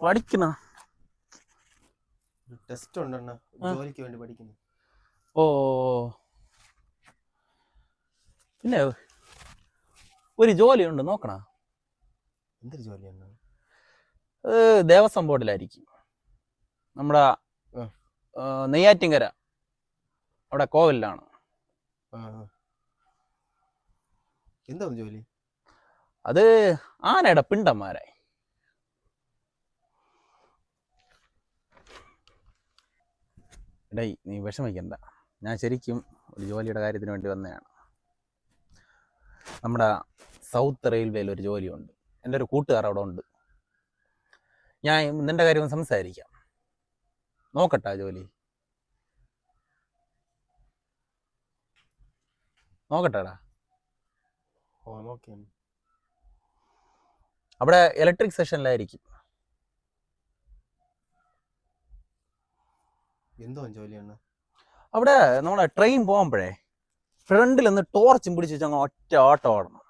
പഠിക്കണ? ടെസ്റ്റ് ഉണ്ട് അണ്ണ ജോലിക്ക് വേണ്ടി പഠിക്കുന്നു. ഓ പിന്നെ ഒരു ഉണ്ട് നോക്കണ? എന്തൊരു ജോലിയാണ് ദേവസ്വം ബോർഡിലായിരിക്കും. നമ്മുടെ. ആ, അവിടെ കോവിലാണ് ആ. ജോലി? അത് ആനയുടെ പിണ്ടന്മാരെ ഡേയ് നീ വിഷമിക്കണ്ട. ഞാൻ ശരിക്കും ഒരു ജോലിയുടെ കാര്യത്തിന് വേണ്ടി വന്നതാണ്. നമ്മുടെ സൗത്ത് റെയിൽവേയിൽ ഒരു ജോലിയുണ്ട്. എന്റെ ഒരു കൂട്ടുകാർ അവിടെ ഉണ്ട്. ഞാൻ നിന്റെ കാര്യം സംസാരിക്കാം. നോക്കട്ടെ ജോലി. നോക്കട്ടെടാ. അവിടെ ഇലക്ട്രിക് സെഷനിലായിരിക്കും എന്തോ ജോലിയാണ്? അവിടെ നമ്മളെ ട്രെയിൻ പോകുമ്പോഴേ ഫ്രണ്ടിൽ നിന്ന് ടോർച്ചും പിടിച്ച് വെച്ച് അങ്ങ് ഒറ്റ ഓട്ടം ഓടണം.